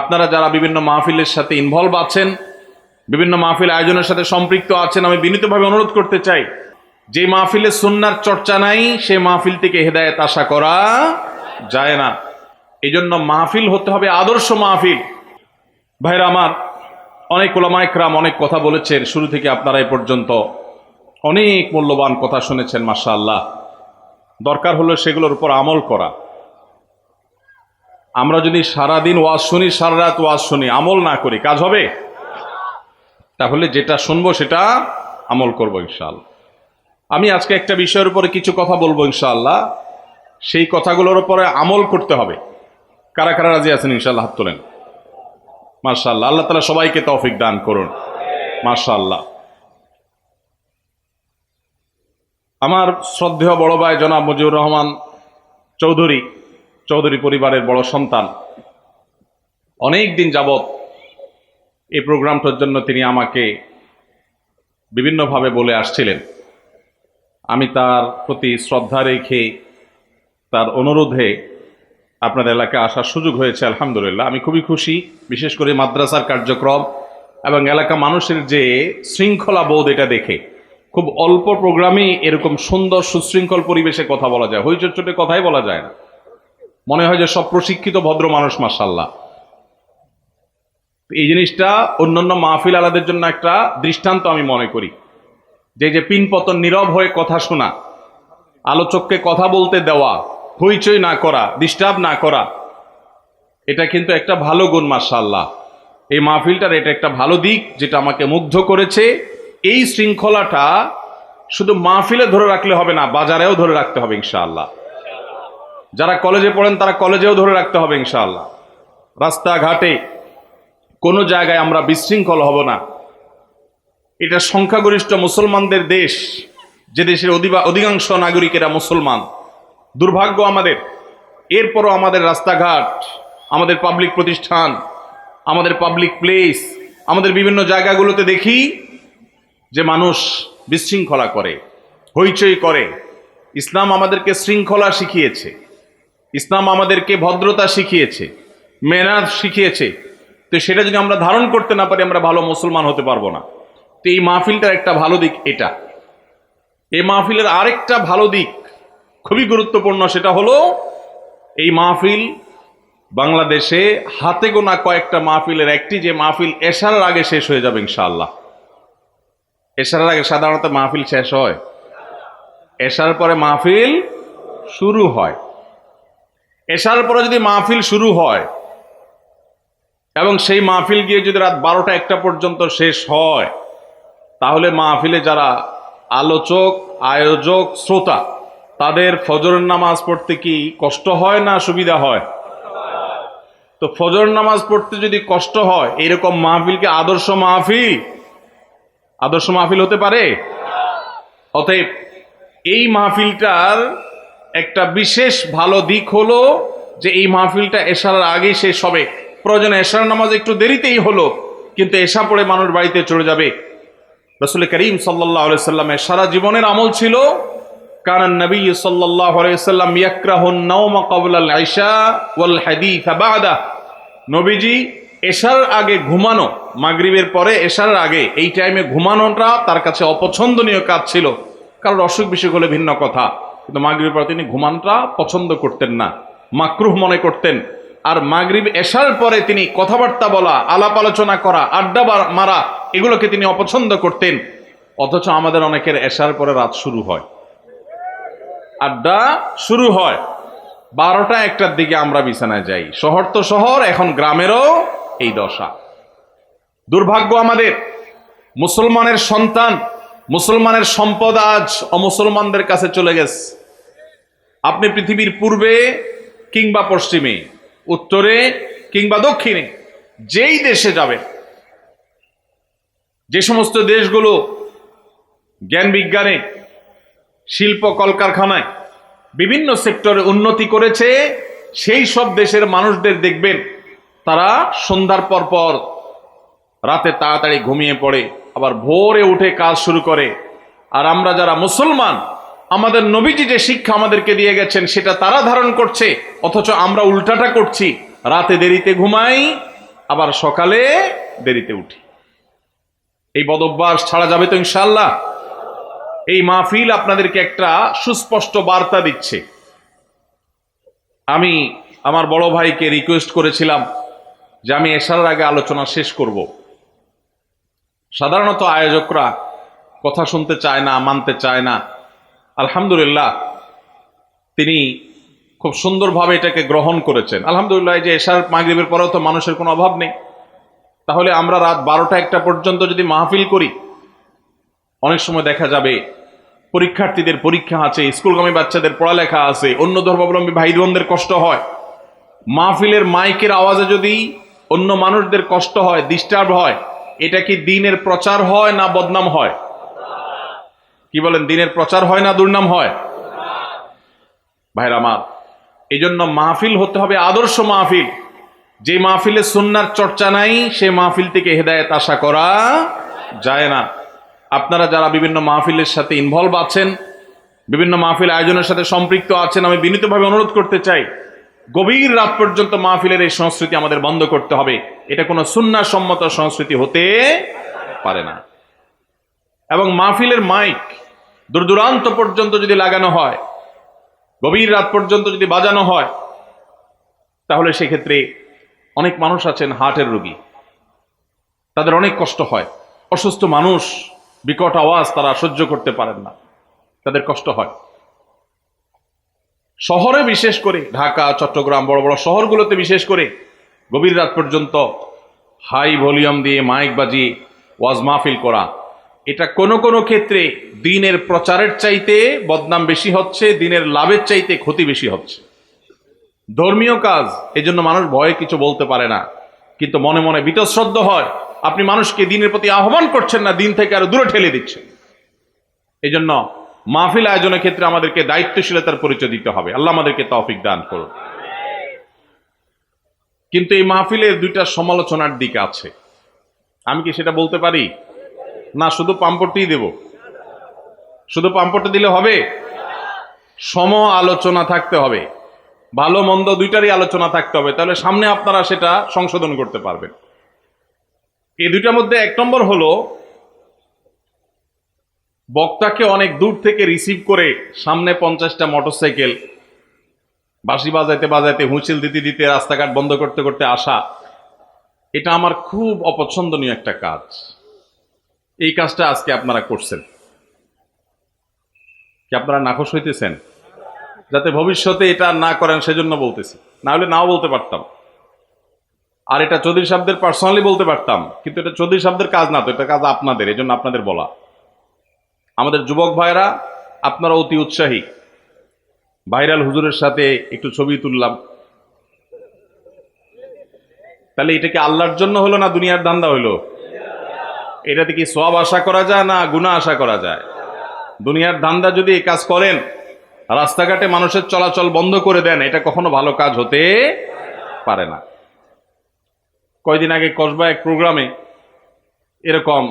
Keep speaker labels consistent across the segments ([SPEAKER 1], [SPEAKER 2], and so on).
[SPEAKER 1] আপনারা যারা বিভিন্ন মাহফিলের সাথে ইনভলভ আছেন, বিভিন্ন মাহফিল আয়োজনের সাথে সম্পৃক্ত আছেন, আমি বিনীতভাবে অনুরোধ করতে চাই, যে মাহফিলে সুন্নার চর্চা নাই, সে মাহফিল থেকে হেদায়েত আশা করা যায় না। এই জন্য মাহফিল হতে হবে আদর্শ মাহফিল। ভাইরা আমার, অনেক ওলামায়করাম অনেক কথা বলেছেন, শুরু থেকে আপনারা এ পর্যন্ত অনেক মূল্যবান কথা শুনেছেন মাসা আল্লাহ দরকার হলো সেগুলোর উপর আমল করা। আমরা যদি সারাদিন ওয়াজ শুনি সারা রাত ওয়াজ শুনি, আমল না করি, কাজ হবে? তাহলে যেটা শুনব সেটা আমল করব ইনশাআল্লাহ। আমি আজকে একটা বিষয়ের উপরে কিছু কথা বলব ইনশাআল্লাহ। সেই কথাগুলোর উপরে আমল করতে হবে। কারা কারা রাজি আছেন ইনশাআল্লাহ? হাত তোলেন। মার্শাল্লাহ আল্লাহ তালা সবাইকে তৌফিক দান করুন। মার্শাল্লাহ আমার শ্রদ্ধেয় বড় ভাই জনাব মুজিবুর রহমান চৌধুরী চৌধুরী পরিবারের বড় সন্তান। অনেক দিন যাবৎ এই প্রোগ্রামটার জন্য তিনি আমাকে বিভিন্নভাবে বলে আসছিলেন। আমি তার প্রতি শ্রদ্ধা রেখে তার অনুরোধে আপনাদের এলাকায় আসার সুযোগ হয়েছে, আলহামদুলিল্লাহ। আমি খুবই খুশি, বিশেষ করে মাদ্রাসার কার্যক্রম এবং এলাকা মানুষের যে শৃঙ্খলা বোধ এটা দেখে। খুব অল্প প্রোগ্রামেই এরকম সুন্দর, সুশৃঙ্খল পরিবেশে কথা বলা যায়। হইচট্টটে কথাই বলা যায় না। মনে হয় যে সব প্রশিক্ষিত ভদ্র মানুষ মাসাল্লাহ এই জিনিসটা অন্যান্য মাহফিল আলাদের জন্য একটা দৃষ্টান্ত আমি মনে করি। যে যে পিনপতন নীরব হয়ে কথা শোনা, আলোচককে কথা বলতে দেওয়া, হইচই না করা ডিস্টার্ব না করা, এটা কিন্তু একটা ভালো গুণ মার্শাল্লাহ এই মাহফিলটার এটা একটা ভালো দিক যেটা আমাকে মুগ্ধ করেছে। এই শৃঙ্খলাটা শুধু মাহফিলে ধরে রাখলে হবে না, বাজারেও ধরে রাখতে হবে, ইনশাআল্লাহ। যারা কলেজে পড়েন, তারা কলেজেও ধরে রাখতে হবে ইনশাআল্লাহ। রাস্তাঘাটে কোনো জায়গায় আমরা বিশৃঙ্খল হব না। এটা সংখ্যাগরিষ্ঠ মুসলমানদের দেশ, যে দেশের অধিকাংশ নাগরিকেরা মুসলমান। দুর্ভাগ্য আমাদের। এরপরও আমাদের রাস্তাঘাট, আমাদের পাবলিক প্রতিষ্ঠান, আমাদের পাবলিক প্লেস আমাদের বিভিন্ন জায়গাগুলোতে দেখি যে মানুষ বিশৃঙ্খলা করে, হইচই করে। ইসলাম আমাদেরকে শৃঙ্খলা শিখিয়েছে। ইসলাম আমাদেরকে ভদ্রতা শিখিয়েছে মেনাদ শিখিয়েছে। তো সেটা যদি আমরা ধারণ করতে না পারি, আমরা ভালো মুসলমান হতে পারব না। তো এই মাহফিলটার একটা ভালো দিক এটা। এই মাহফিলের আরেকটা ভালো দিক খুবই গুরুত্বপূর্ণ, সেটা হলো এই মাহফিল বাংলাদেশে হাতে গোনা কয়েকটা মাহফিলের একটি, যে মাহফিল এশার আগে শেষ হয়ে যাবে ইনশাআল্লাহ। এশার আগে সাধারণত মাহফিল শেষ হয়। এশার পরে মাহফিল শুরু হয়। এশার পরে যদি মাহফিল শুরু হয় এবং সেই মাহফিল গিয়ে যদি রাত বারোটা একটা পর্যন্ত শেষ হয়, তাহলে মাহফিলে যারা আলোচক, আয়োজক, শ্রোতা, তাদের ফজরের নামাজ পড়তে কি কষ্ট হয় না সুবিধা হয়? তো ফজর নামাজ পড়তে যদি কষ্ট হয়, এরকম মাহফিলকে আদর্শ মাহফিল? আদর্শ মাহফিল হতে পারে? অতএব এই মাহফিলটার একটা বিশেষ ভালো দিক হলো যে এই মাহফিলটা এশার আগেই শেষ হবে। প্রয়োজনে এশার নামাজ একটু দেরিতেই হলো, কিন্তু এশা পড়ে মানুষ বাড়িতে চলে যাবে। রসুল করিম সাল্লাহ সাল্লামের সারা জীবনের আমল ছিল কারণ নবী সাল্লাহ সাল্লাম ইয়াকরাহুন নওমা কবলাল আইসা ওয়াল হাদিস বাদা। নবীজি এশার আগে ঘুমানো, মাগরিবের পরে এশার আগে, এই টাইমে ঘুমানোটা তার কাছে অপছন্দনীয় কাজ ছিল। কারণ অসুখ বিসুখ হলে ভিন্ন কথা। কিন্তু মাগরিবের পরে তিনি ঘুমানটা পছন্দ করতেন না। মাকরুহ মনে করতেন। আর মাগরিব এসার পরে তিনি কথাবার্তা বলা, আলাপ আলোচনা করা, আড্ডা মারা, এগুলোকে তিনি অপছন্দ করতেন। অথচ আমাদের অনেকের এসার পরে রাত শুরু হয়। আড্ডা শুরু হয়। বারোটা একটার দিকে আমরা বিছানায় যাই। শহর তো শহর, এখন গ্রামেরও এই দশা। দুর্ভাগ্য আমাদের। মুসলমানের সন্তান মুসলমানের সম্পদ আজ অমুসলমানদের কাছে চলে গেছে। আপনি পৃথিবীর পূর্বে কিংবা পশ্চিমে, উত্তরে কিংবা দক্ষিণে যেই দেশে যাবেন, যে সমস্ত দেশগুলো জ্ঞান বিজ্ঞানে, শিল্প কলকারখানায় বিভিন্ন সেক্টরে উন্নতি করেছে, সেই সব দেশের মানুষদের দেখবেন তারা সন্ধ্যার পর পর রাতে তাড়াতাড়ি ঘুমিয়ে পড়ে। আবার ভোরে উঠে কাজ শুরু করে। আর আমরা যারা মুসলমান, আমাদের নবীজি যে শিক্ষা আমাদেরকে দিয়ে গেছেন, সেটা তারা ধারণ করছে, অথচ আমরা উল্টাটা করছি। রাতে দেরিতে ঘুমাই, আবার সকালে দেরিতে উঠি। এই বদভ্যাস ছাড়া যাবে তো ইনশাল্লাহ এই মাহফিল আপনাদেরকে একটা সুস্পষ্ট বার্তা দিচ্ছে। আমি আমার বড় ভাইকে রিকোয়েস্ট করেছিলাম যে আমি এসার আগে আলোচনা শেষ করব। সাধারণত আয়োজকরা কথা শুনতে চায় না, মানতে চায় না। আলহামদুলিল্লাহ, তিনি খুব সুন্দরভাবে এটাকে গ্রহণ করেছেন। আলহামদুলিল্লাহ যে এশার মাগরিবের পরেও তো মানুষের কোনো অভাব নেই। তাহলে আমরা রাত বারোটা একটা পর্যন্ত যদি মাহফিল করি, অনেক সময় দেখা যাবে পরীক্ষার্থীদের পরীক্ষা আছে, স্কুলগামী বাচ্চাদের পড়ালেখা আছে, অন্য ধর্মাবলম্বী ভাই বোনদের কষ্ট হয়। মাহফিলের মাইকের আওয়াজে যদি অন্য মানুষদের কষ্ট হয় ডিস্টার্ব হয় এটা কি দিনের প্রচার হয় না বদনাম হয়? কি বলেন, দিনের প্রচার হয় না দুর্নাম হয়? ভাইরা আমার এই জন্য মাহফিল হতে হবে আদর্শ মাহফিল। যে মাহফিলে সুন্নার চর্চা নাই, সে মাহফিল থেকে হেদায়েত আশা করা যায় না। আপনারা যারা বিভিন্ন মাহফিলের সাথে ইনভলভ আছেন, বিভিন্ন মাহফিল আয়োজনের সাথে সম্পৃক্ত আছেন, আমি বিনীতভাবে অনুরোধ করতে চাই গভীর রাত পর্যন্ত মাহফিলের এই সংস্কৃতি আমাদের বন্ধ করতে হবে। এটা কোনো সুন্না সম্মত সংস্কৃতি হতে পারে না। এবং মাহফিলের মাইক দূর দূরান্ত পর্যন্ত যদি লাগানো হয়, গভীর রাত পর্যন্ত যদি বাজানো হয়, তাহলে সেক্ষেত্রে অনেক মানুষ আছেন হার্টের রোগী। তাদের অনেক কষ্ট হয়। অসুস্থ মানুষ বিকট আওয়াজ তারা সহ্য করতে পারেন না। তাদের কষ্ট হয়। শহরে বিশেষ করে, ঢাকা, চট্টগ্রাম, বড় বড় শহরগুলোতে বিশেষ করে গভীর রাত পর্যন্ত হাই ভলিউম দিয়ে মাইক বাজিয়ে ওয়াজ মাহফিল করা। এটা কোনো কোনো ক্ষেত্রে দিনের প্রচারের চাইতে বদনাম বেশি হচ্ছে, দিনের লাভের চাইতে ক্ষতি বেশি হচ্ছে। ধর্মীয় কাজ, এজন্য মানুষ ভয়ে কিছু বলতে পারে না, কিন্তু মনে মনে বিতশ্রদ্ধ হয়, আপনি মানুষকে দিনের প্রতি আহ্বান করছেন না, দিন থেকে আরও দূরে ঠেলে দিচ্ছেন। এই জন্য মাহফিল আয়োজনের ক্ষেত্রে আমাদেরকে দায়িত্বশীলতার পরিচয় দিতে হবে। আল্লাহ আমাদেরকে তৌফিক দান করুন। কিন্তু এই মাহফিলের দুইটা সমালোচনার দিক আছে। আমি কি সেটা বলতে পারি? না, শুধু পাম্পটি দেব। শুধু পাম্পটি দিলে হবে? সম আলোচনা থাকতে হবে। ভালো মন্দ দুইটারই আলোচনা থাকতে হবে। তাহলে সামনে আপনারা সেটা সংশোধন করতে পারবেন। এই দুইটার মধ্যে এক নম্বর হলো বক্তাকে অনেক দূর থেকে রিসিভ করে সামনে পঞ্চাশটা মোটরসাইকেল বাঁশি বাজাইতে বাজাইতে, হুঁচিল দিতে দিতে রাস্তাঘাট বন্ধ করতে করতে আসা, এটা আমার খুব অপছন্দনীয় একটা কাজ। এই কাজটা আজকে আপনারা করছেন। কি আপনারা নাখোশ হইতেছেন? যাতে ভবিষ্যতে এটা না করেন সেজন্য বলতেছি। না হলে নাও বলতে পারতাম। আর এটা চৌধুরী সাহেবদের পার্সোনালি বলতে পারতাম, কিন্তু এটা চৌধুরী সাহেবদের কাজ না তো, এটা কাজ আপনাদের এই জন্য আপনাদের বলা। আমাদের যুবক ভাইরা আপনারা অতি উৎসাহী। ভাইরাল হুজুরের সাথে একটু ছবি তুললাম। তাহলে এটা কি আল্লাহর জন্য হলো না দুনিয়ার ধান্দা হইল এটাতে কি সব আশা করা যায় না গুণা আশা করা যায়? দুনিয়ার ধান্দা যদি এই কাজ করেন, রাস্তাঘাটে মানুষের চলাচল বন্ধ করে দেন, এটা কখনো ভালো কাজ হতে পারে না। কয়দিন আগে কসবা এক প্রোগ্রামে এরকম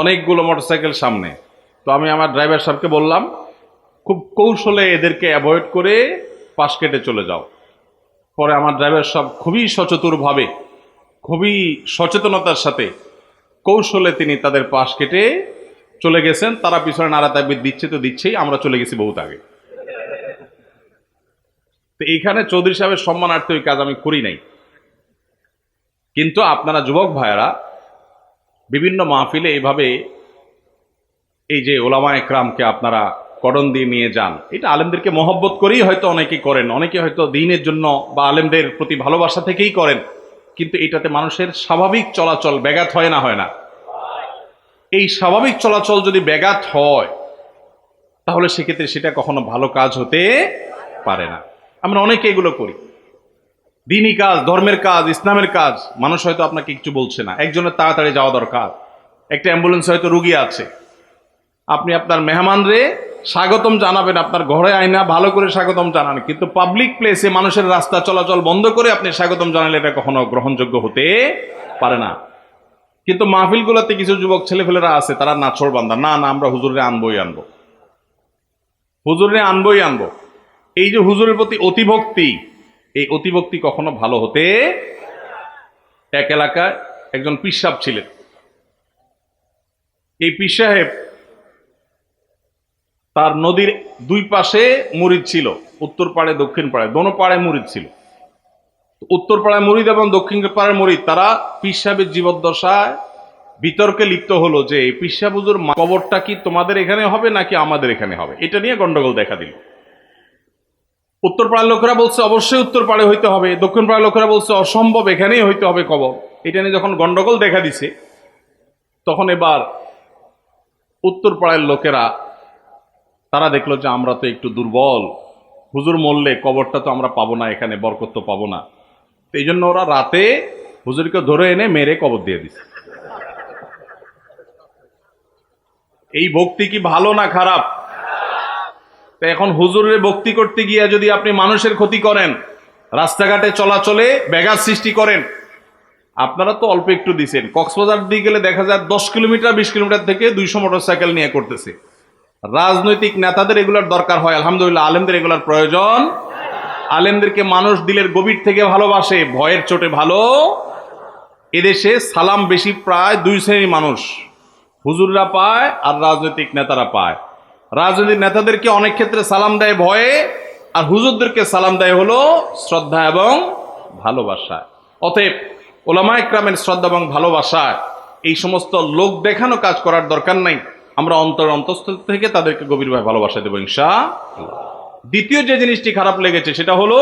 [SPEAKER 1] অনেকগুলো মোটরসাইকেল সামনে তো আমি আমার ড্রাইভার সাহেবকে বললাম, খুব কৌশলে এদেরকে অ্যাভয়েড করে পাশ কেটে চলে যাও। পরে আমার ড্রাইভার সাহেব খুবই সচেতনভাবে, খুবই সচেতনতার সাথে কৌশলে তিনি তাদের পাশ কেটে চলে গেছেন। তারা পিছনে নাড়া তাবিদ দিচ্ছে তো দিচ্ছেই, আমরা চলে গেছি বহুত আগে। তো এইখানে চৌধুরী সাহেবের সম্মানার্থে ওই কাজ আমি করি নাই। কিন্তু আপনারা যুবক ভাইয়েরা, বিভিন্ন মাহফিলে এইভাবে এই যে ওলামা একরামকে আপনারা করণ দিয়ে নিয়ে যান, এটা আলেমদেরকে মহব্বত করেই হয়তো অনেকে করেন অনেকে হয়তো দিনের জন্য বা আলেমদের প্রতি ভালোবাসা থেকেই করেন, কিন্তু এটাতে মানুষের স্বাভাবিক চলাচল ব্যাঘাত হয় না হয় না। এই স্বাভাবিক চলাচল যদি ব্যাঘাত হয়, তাহলে সেক্ষেত্রে সেটা কখনো ভালো কাজ হতে পারে না। আমরা অনেকে এগুলো করি। দিনই কাজ, ধর্মের কাজ, ইসলামের কাজ, মানুষ হয়তো আপনাকে কিছু বলছে না, একজনের তাড়াতাড়ি যাওয়া দরকার, একটা অ্যাম্বুলেন্স হয়তো রুগী আছে আপনি আপনার মেহমানরে স্বাগতম জানাবেন, আপনার ঘরে আয়না ভালো করে স্বাগতম জানান। কিন্তু পাবলিক প্লেসে মানুষের রাস্তা চলাচল বন্ধ করে আপনি স্বাগতম জানালে এটা কখনো গ্রহণযোগ্য হতে পারে না। কিন্তু মাহফিলগুলোতে কিছু যুবক ছেলেফেলেরা আছে, তারা নাছর বান্দা। না না, আমরা হুজুরে আনবই আনব। হুজুরে আনবই আনব। এই যে হুজুরের প্রতি অতিভক্তি, এই অতিভক্তি কখনো ভালো হতে এক এলাকায় একজন পিসাব ছিলেন। এই পীর সাহেব তার নদীর দুই পাশে মুরিদ ছিল, উত্তর পাড়ে, দক্ষিণ পাড়ে, দোনো পাড়ে মুরিদ ছিল। উত্তর পাড়ায় মুরিদ এবং দক্ষিণ পাড়ায় মুরিদ, তারা পীর সাহেবের জীবদ্দশায় বিতর্কে লিপ্ত হলো যে সাহেব কবরটা কি তোমাদের এখানে হবে নাকি আমাদের এখানে হবে? এটা নিয়ে গন্ডগোল দেখা দিল। উত্তর পাড়ার লোকেরা বলছে, অবশ্যই উত্তর পাড়ে হইতে হবে। দক্ষিণ পাড়ার লোকেরা বলছে, অসম্ভব, এখানেই হইতে হবে কবর। এটা নিয়ে যখন গন্ডগোল দেখা দিছে, তখন এবার উত্তর পাড়ার লোকেরা তারা দেখল যে আমরা তো একটু দুর্বল। হুজুর মরলে কবরটা তো আমরা পাবো না, এখানে বরকত তো পাবো না। তো এই জন্য ওরা রাতে হুজুরকে ধরে এনে মেরে কবর দিয়ে দিছে। এই ভক্তি কি ভালো না খারাপ? তো এখন হুজুরের ভক্তি করতে গিয়ে যদি আপনি মানুষের ক্ষতি করেন, রাস্তাঘাটে চলাচলে ব্যাঘাত সৃষ্টি করেন, আপনারা তো অল্প একটু দিছেন। কক্সবাজার দিয়ে গেলে দেখা যায় দশ কিলোমিটার, বিশ কিলোমিটার থেকে দুইশো মোটর সাইকেল নিয়ে করতেছে। রাজনৈতিক নেতাদের এগুলোর দরকার হয়, আলহামদুলিল্লাহ, আলেমদের এগুলোর প্রয়োজন। আলেমদেরকে মানুষ দিলের গভীর থেকে ভালোবাসে, ভয়ের চোটে ভালো। এদেশে সালাম বেশি প্রায় দুই শ্রেণির মানুষ, হুজুররা পায় আর রাজনৈতিক নেতারা পায়। রাজনৈতিক নেতাদেরকে অনেক ক্ষেত্রে সালাম দেয় ভয়ে, আর হুজুরদেরকে সালাম দেয় হলো শ্রদ্ধা এবং ভালোবাসা। অতএব ওলামা ইকরামের শ্রদ্ধা এবং ভালোবাসা, এই সমস্ত লোক দেখানো কাজ করার দরকার নাই। আমরা অন্তর অন্তস্থ থেকে তাদেরকে গভীরভাবে ভালোবাসা দেবো ইনশা দ্বিতীয় যে জিনিসটি খারাপ লেগেছে, সেটা হলো,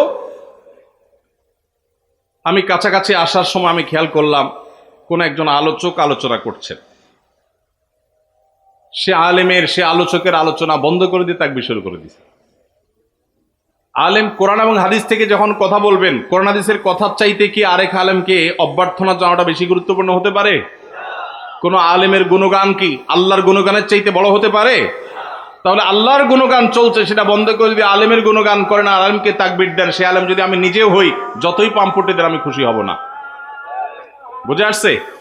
[SPEAKER 1] আমি কাছাকাছি আসার সময় আমি খেয়াল করলাম, কোন একজন আলোচক আলোচনা করছেন সে আলেমের, সে আলোচকের আলোচনা বন্ধ করে দিয়ে তাকবি শুরু করে দিছে। আলেম কোরআন এবং হাদিস থেকে যখন কথা বলবেন, কোরআন হাদিসের কথার চাইতে কি আরেক আলেমকে অভ্যর্থনা জানাটা বেশি গুরুত্বপূর্ণ হতে পারে? কোন আলেমের গুণগান কি? আল্লাহর গুণগানের চাইতে বড় হতে পারে? তাহলে আল্লাহর গুণগান চলছে, সেটা বন্ধ করে যদি আলেমের গুণগান করেন, আর আলেমকে তাকবির দেন, সে আলেম যদি আমি নিজেও হই, যতই পাম্পটে দেন, আমি খুশি হব না। বুঝে আসছে?